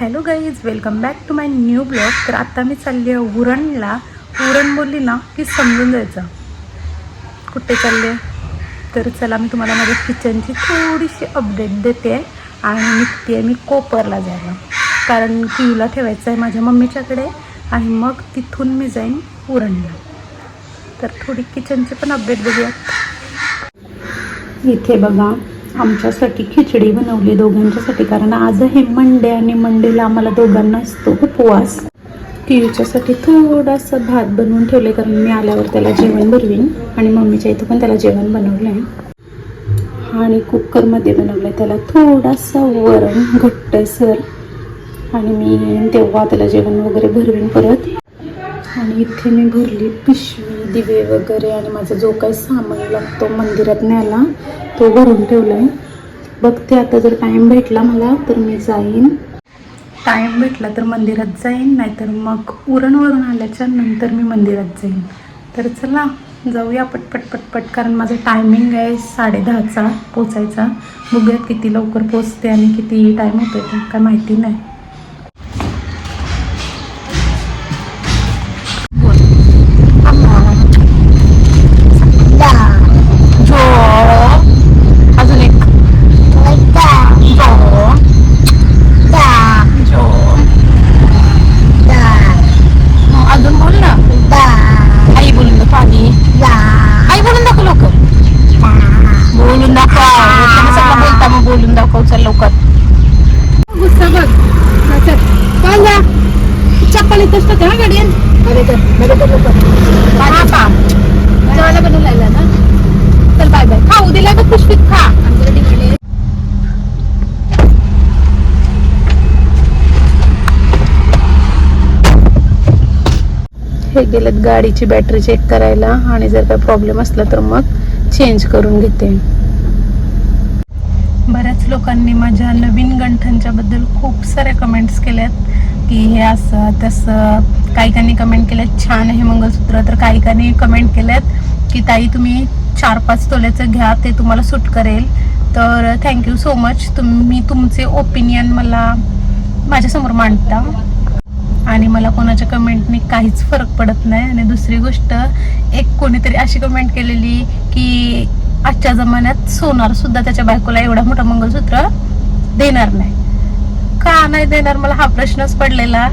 Hello guys welcome back to my new blog. तर आता मी चालली आहे उरणला. उरण बोलली ना की समजून जायचं. कुठे चालले तर चला मी तुम्हाला माझ्या किचनची थोडीशी अपडेट देते आणि निघते आहे मी कोपरला जायला. कारण किवला ठेवायचं आहे माझ्या मम्मीच्याकडे आणि मग तिथून मी जाईन उरणला. तर थोडी किचनची पण अपडेट बघूयात. इथे बघा आमच्यासाठी खिचडी बनवली दोघांच्यासाठी कारण आज आहे मंडे आणि मंडेला आम्हाला दोघांना असतो उपवास. किवीच्यासाठी थोडासा भात बनवून ठेवले कारण मी आल्यावर त्याला जेवण भरवीन आणि मम्मीच्या इथं पण त्याला जेवण बनवलं आहे आणि कुकरमध्ये बनवलं त्याला थोडासा वरण घट्टसर आणि मी तेव्हा त्याला जेवण वगैरे भरवीन परत. आणि इथे मी भरली पिशवी दिवे वगैरे आणि माझा जो काही सामान लागतो मंदिरात न्यायला तो भरून ठेवला आहे बघते आता जर टाईम भेटला मला तर मी जाईन. टाईम भेटला तर मंदिरात जाईन नाहीतर मग उरणवरून आल्याच्यानंतर मी मंदिरात जाईन. तर चला जाऊया पटपट पटपट कारण माझं टायमिंग आहे साडेदहाचा पोचायचा. बघूयात किती लवकर पोचते आणि किती टाईम होतो आहे काय माहिती नाही. हे गेलेत गाडीची बॅटरी चेक करायला. आणि जर काही प्रॉब्लेम असला तर मग चेंज करून घेते. बऱ्याच लोकांनी माझ्या नवीन गंठनच्या बद्दल खूप साऱ्या कमेंट्स केल्यात की हे असं तसं काहीकांनी कमेंट केल्यात छान आहे मंगळसूत्र. तर काही कानी कमेंट केल्यात की ताई तुम्ही चार पाच तोल्याचं घ्या ते तुम्हाला सूट करेल. तर थँक्यू सो मच तुम्ही तुमचे ओपिनियन मला माझ्यासमोर मांडता. आणि मला कोणाच्या कमेंटनी काहीच फरक पडत नाही. आणि दुसरी गोष्ट एक कोणीतरी अशी कमेंट केलेली की आजच्या जमान्यात सोनार सुद्धा त्याच्या बायकोला एवढा मोठा मंगळसूत्र देणार नाही. का नाही देणार? मला हा प्रश्नच पडलेला.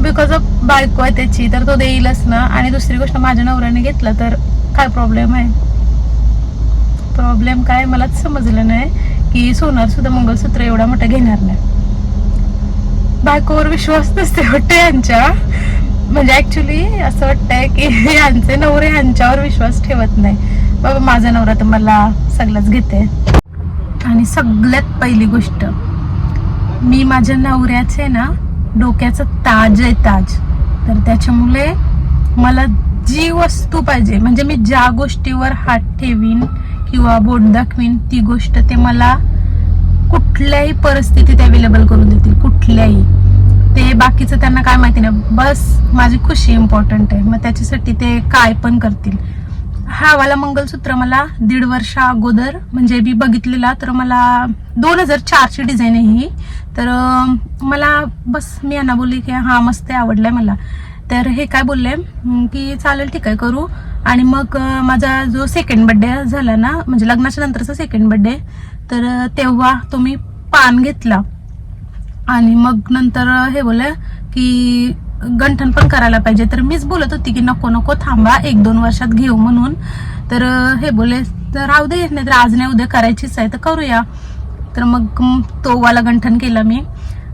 बिकॉज ऑफ बायको आहे त्याची तर तो देईलच ना. आणि दुसरी गोष्ट माझ्या नवऱ्याने घेतला तर काय प्रॉब्लेम आहे? प्रॉब्लेम काय? मलाच समजलं नाही की सोनार सुद्धा मंगळसूत्र एवढा मोठा घेणार नाही. बायकोवर विश्वास नसते हो, वाटतं यांच्या म्हणजे ऍक्च्युली असं वाटतंय की यांचे नवरे यांच्यावर विश्वास ठेवत नाही. बाबा माझा नवरा तर मला सगळंच घेते. आणि सगळ्यात पहिली गोष्ट मी माझ्या नवऱ्याचे ना डोक्याचं ताज आहे ताज. तर त्याच्यामुळे मला जी वस्तू पाहिजे म्हणजे मी ज्या गोष्टीवर हात ठेवीन किंवा बोट दाखवीन ती गोष्ट ते मला कुठल्याही परिस्थितीत अवेलेबल करून देतील कुठल्याही. ते बाकीचं त्यांना काय माहिती नाही. बस माझी खुशी इम्पॉर्टंट आहे. मग त्याच्यासाठी ते काय पण करतील. हा वाला मंगलसूत्र मला दीड वर्षा अगोदर म्हणजे मी बघितलेला तर मला दोन हजार चारची डिझाईन आहे ही. तर मला बस मी यांना बोलली की हा मस्त आहे आवडलाय मला. तर हे काय बोलले? की चालेल ठीक आहे करू. आणि मग माझा जो सेकंड बड्डे झाला ना म्हणजे लग्नाच्या नंतरचा सेकंड बड्डे तर तेव्हा तुम्ही पान घेतला. आणि मग नंतर हे बोलले की गंठन पण करायला पाहिजे. तर मीच बोलत होती की नको नको थांबा एक दोन वर्षात घेऊ म्हणून. तर हे बोले तर राहू दे नाही तर आज नाही उद्या करायचीच आहे तर करूया. तर मग तोवाला तो वाला गंठन केला मी.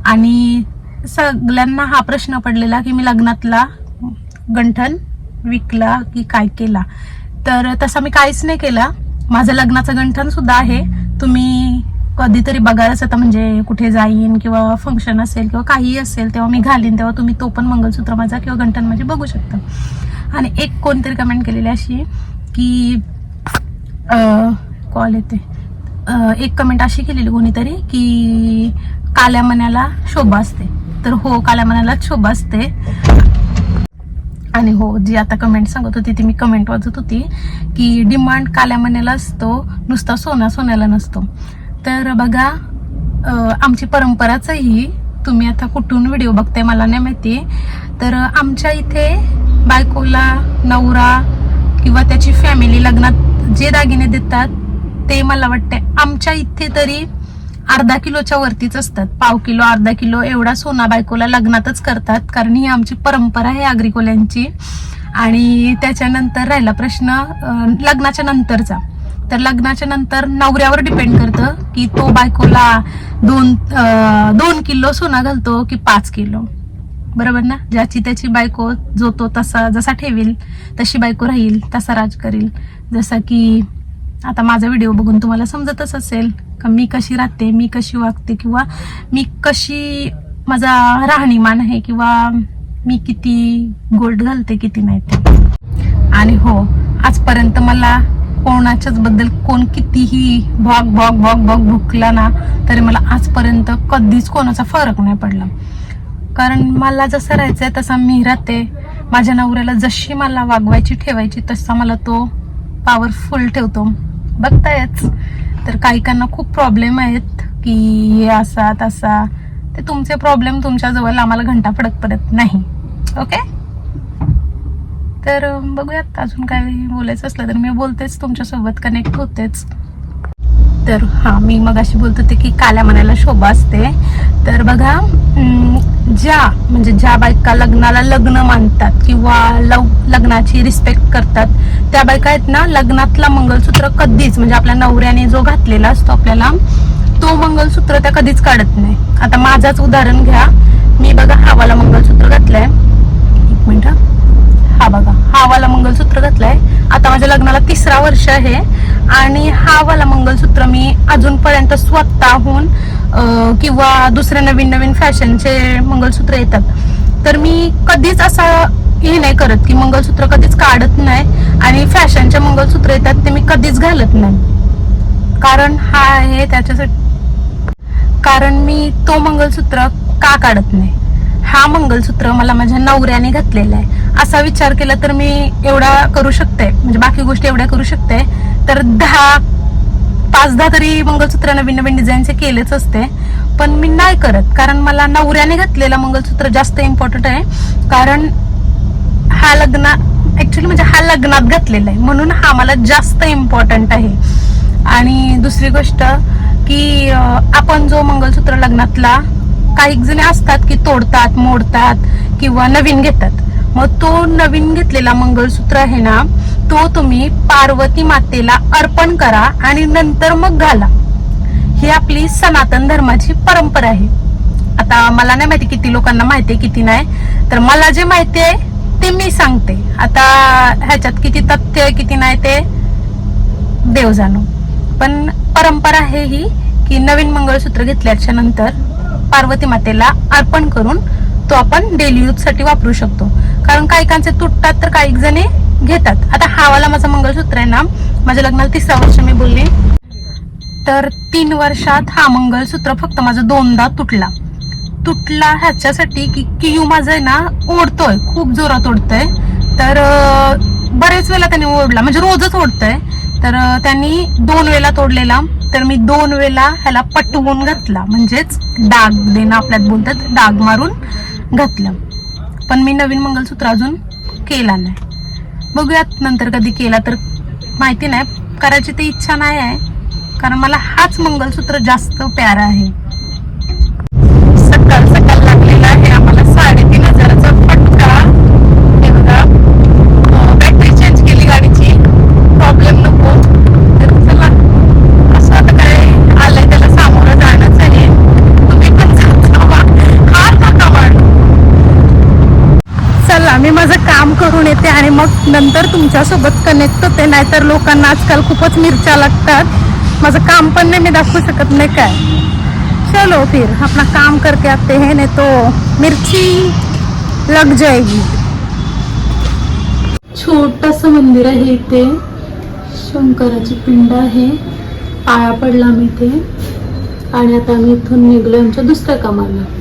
आणि सगळ्यांना हा प्रश्न पडलेला की मी लग्नातला गंठन विकला की काय केला. तर तसा मी काहीच नाही केला. माझं लग्नाचं गंठन सुद्धा आहे. तुम्ही कधीतरी बघायलाच आता म्हणजे कुठे जाईन किंवा फंक्शन असेल किंवा काहीही असेल तेव्हा मी घालीन तेव्हा तुम्ही तो पण मंगळसूत्र माझा किंवा घंटन माझे बघू शकता. आणि एक कोणतरी कमेंट केलेली अशी की कॉल येते. एक कमेंट अशी केलेली कोणीतरी की काल्या मनाला शोभा असते. तर हो काल्या मनालाच शोभा असते. आणि हो जी आता कमेंट सांगत होती ती मी कमेंट वाचत होती की डिमांड काल्या मण्याला असतो नुसता सोना सोन्याला नसतो. तर बघा आमची परंपराच ही तुम्ही आता कुठून व्हिडिओ बघताय मला नाही माहिती तर आमच्या इथे बायकोला नवरा किंवा त्याची फॅमिली लग्नात जे दागिने देतात ते मला वाटते आमच्या इथे तरी अर्धा किलोच्या वरतीच असतात. पाव किलो अर्धा किलो एवढा सोना बायकोला लग्नातच करतात. कारण ही आमची परंपरा आहे आग्रिकोल्यांची. आणि त्याच्यानंतर राहिला प्रश्न लग्नाच्या नंतरचा. तर लग्नाच्या नंतर नवऱ्यावर डिपेंड करतं की तो बायकोला दोन दोन किलो सोना घालतो की पाच किलो. बरोबर ना? ज्याची त्याची बायको जो तो तसा जसा ठेवेल तशी बायको राहील तसा राज करील. जसं की आता माझा व्हिडिओ बघून तुम्हाला समजतच असेल. का मी कशी राहते मी कशी वागते किंवा मी कशी माझा राहणीमान आहे किंवा मी किती गोल्ड घालते किती नाही ते. आणि हो आजपर्यंत मला कोणाच्याच बद्दल कोण कितीही भॉग भॉग भॉग भॉग भुकला ना तरी मला आजपर्यंत कधीच कोणाचा फरक नाही पडला. कारण मला जसं राहायचं आहे तसा मी राहते. माझ्या नवऱ्याला जशी मला वागवायची ठेवायची तसा मला तो पॉवरफुल ठेवतो. बघतायच. तर काहीकांना खूप प्रॉब्लेम आहेत की हे असा तसा. ते तुमचे प्रॉब्लेम तुमच्या जवळ आम्हाला घंटा फडक पडत नाही. ओके तर बघूयात अजून काय बोलायचं असलं तर मी बोलतेच तुमच्यासोबत कनेक्ट होतेच. तर हा मी मग अशी बोलत होते की काल्या मनाला शोभा असते. तर बघा ज्या म्हणजे ज्या बायका लग्नाला लग्न मानतात किंवा लव लग्नाची रिस्पेक्ट करतात त्या बायका आहेत ना लग्नातला मंगलसूत्र कधीच म्हणजे आपल्या नवऱ्याने जो घातलेला असतो आपल्याला तो मंगलसूत्र त्या कधीच काढत नाही. आता माझाच उदाहरण घ्या. मी बघा हावाला मंगलसूत्र घातलंय. एक मिनिट हा. बघा हा वाला मंगलसूत्र घातलंय. आता माझ्या लग्नाला तिसरा वर्ष आहे. आणि हा वाला मंगलसूत्र मी अजूनपर्यंत स्वतःहून किंवा दुसऱ्या नवीन नवीन फॅशनचे मंगलसूत्र येतात. तर मी कधीच असं हे नाही करत की मंगलसूत्र कधीच काढत नाही आणि फॅशनचे मंगलसूत्र येतात ते मी कधीच घालत नाही. कारण हा आहे त्याच्यासाठी कारण मी तो मंगलसूत्र का काढत नाही? हा मंगलसूत्र मला माझ्या नवऱ्याने घातलेला आहे. असा विचार केला तर मी एवढा करू शकते म्हणजे बाकी गोष्टी एवढ्या करू शकते तर दहा पाच दहा तरी मंगलसूत्र नवीन नवीन डिझाईनचे केलेच असते. पण मी नाही करत कारण मला नवऱ्याने घातलेला मंगलसूत्र जास्त इम्पॉर्टंट आहे. कारण हा लग्न ऍक्च्युली म्हणजे हा लग्नात घातलेला आहे. म्हणून हा मला जास्त इम्पॉर्टंट आहे. आणि दुसरी गोष्ट की आपण जो मंगलसूत्र लग्नातला काही जण असतात की तोडतात मोडतात किंवा नवीन घेतात. मग तो नवीन घेतलेला मंगळसूत्र आहे ना तो तुम्ही पार्वती मातेला अर्पण करा आणि नंतर मग घाला. ही आपली सनातन धर्माची परंपरा आहे. आता मला नाही माहिती किती लोकांना माहिती आहे किती नाही. तर मला जे माहिती आहे ते मी सांगते. आता ह्याच्यात किती तथ्य आहे किती नाही ते देव जाणू. पण परंपरा आहे ही की नवीन मंगळसूत्र घेतल्याच्या नंतर पार्वती मातेला अर्पण करून तो आपण डेली यूजसाठी वापरू शकतो. कारण काही कांचे तुटतात तर काही जणी घेतात. आता हावाला माझं मंगळसूत्र आहे ना माझ्या लग्नाला तिसरा वर्ष मी बोलले. तर तीन वर्षात हा मंगळसूत्र फक्त माझा दोनदा तुटला. तुटला ह्याच्यासाठी की कियू माझं आहे ना ओढतोय खूप जोरात ओढतोय. तर बरेच वेळा त्याने ओढला म्हणजे रोजच ओढतोय. तर त्यांनी दोन वेळा तोडलेला. तर मी दोन वेळा ह्याला पटवून घातला. म्हणजेच डाग देणं आपल्यात बोलतात डाग मारून घातलं. पण मी नवीन मंगळसूत्र अजून केला नाही. बघूयात नंतर कधी केला तर. माहिती नाही करायची ती इच्छा नाही आहे. कारण मला हाच मंगलसूत्र जास्त प्यारा आहे. आणि मग नंतर तुमच्यासोबत कनेक्ट होते नाहीतर लोकांना आजकाल खूपच मिरच्या लागतात. माझं काम पण नाही मी दाखवू शकत नाही काय. चलो फिर अपना काम करके आते हैं नाही तो मिरची लग जाएगी. छोटस मंदिर आहे इथे. शंकराची पिंड आहे. पाया पडला मी इथे. आणि आता आम्ही इथून निघलो आमच्या दुसऱ्या कामाला.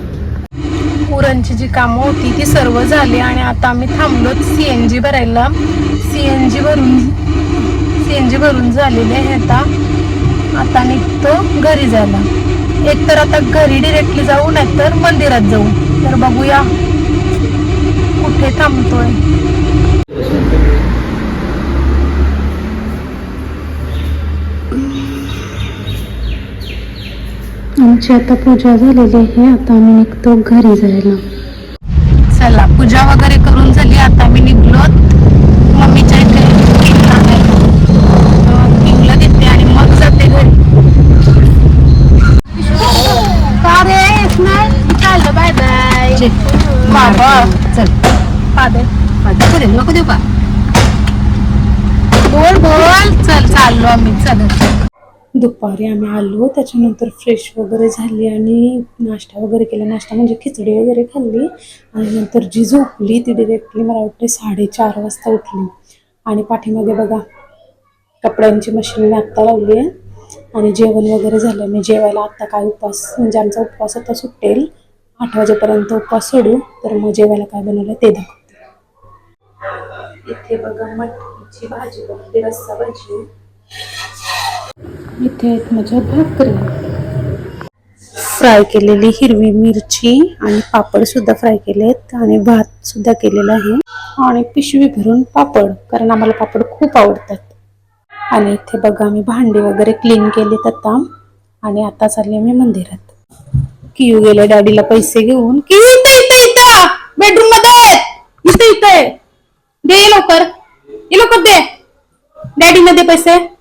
पुरणची जी कामं होती ती सर्व झाली आणि आता आम्ही थांबलो सी एन जी भरायला. सी एन जी भरून सी एन जी भरून झालेली आहे आता. आता निघतो घरी जायला. एक तर आता घरी डिरेक्टली जाऊ नाही तर मंदिरात जाऊ. तर बघूया कुठे थांबतोय. आमची आता पूजा झालेली आहे आता आम्ही निघतो घरी जायला. चला पूजा वगैरे करून झाली आता आम्ही निघलो. मम्मीच्या इथे किंगला देते आणि मग जाते घरी. का रे चाललं बाय बाय बाबा चल. पादे. पादे. नको देऊ का? बोल बोल. चल चाललो आम्ही चल. दुपारी आम्ही आलो त्याच्यानंतर फ्रेश वगैरे झाली आणि नाश्ता वगैरे केला. नाश्ता म्हणजे खिचडी वगैरे खाल्ली आणि नंतर जी झोपली ती डिरेक्टली मला वाटते साडेचार वाजता उठली. आणि पाठीमागे बघा कपड्यांची मशीन मी आत्ता लावली आहे. आणि जेवण वगैरे झालं. मी जेवायला आत्ता काय उपवास म्हणजे आमचा उपवास आता सुटेल. आठ वाजेपर्यंत उपवास सोडू. तर मग जेवायला काय बनवलं ते दाखवते. इथे बघा मटकीची भाजी रस्सा भाजी. इथे आहेत माझ्या भाकरी. फ्राय केलेली हिरवी मिरची आणि पापड सुद्धा फ्राय केलेत आणि भात सुद्धा केलेला आहे. आणि पिशवी भरून पापड कारण आम्हाला पापड खूप आवडतात. आणि इथे बघा मी भांडी वगैरे क्लीन केलेत आता. आणि आता चालले मी मंदिरात. कियू गेले डॅडीला पैसे घेऊन. कियू इथे इथे इथे! बेडरूममध्ये इथे इथे! दे लवकर. ये लवकर दे. डॅडी मध्ये पैसे.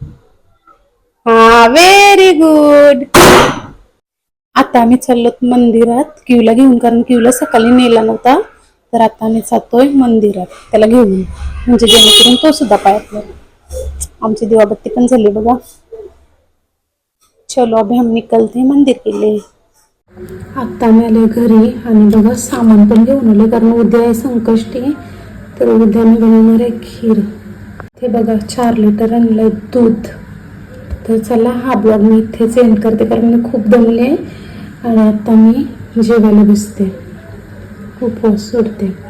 हा व्हेरी गुड आता आम्ही चाललो मंदिरात. क्यूला घेऊन कारण क्यूला सकाळी नेला नव्हता. तर आता आम्ही जातोय मंदिरात. त्याला घेऊन. म्हणजे जेणेकरून तो सुद्धा पायातला आमची दिवाबत्ती पण झाली बघा. चलो अभि हम निकलते मंदिर केले आता आम्ही आले घरी. आणि बघा सामान पण घेऊन आले कारण उद्या आहे संकष्टी. तर उद्या मी बनवणार आहे खीर. ते बघा चार लिटर आणलंय दूध. तर चला हा ब्लॉग मी इथेच एंड करते कारण मी खूप दमले आणि आता मी जेवायला बसते. खूप सोडते.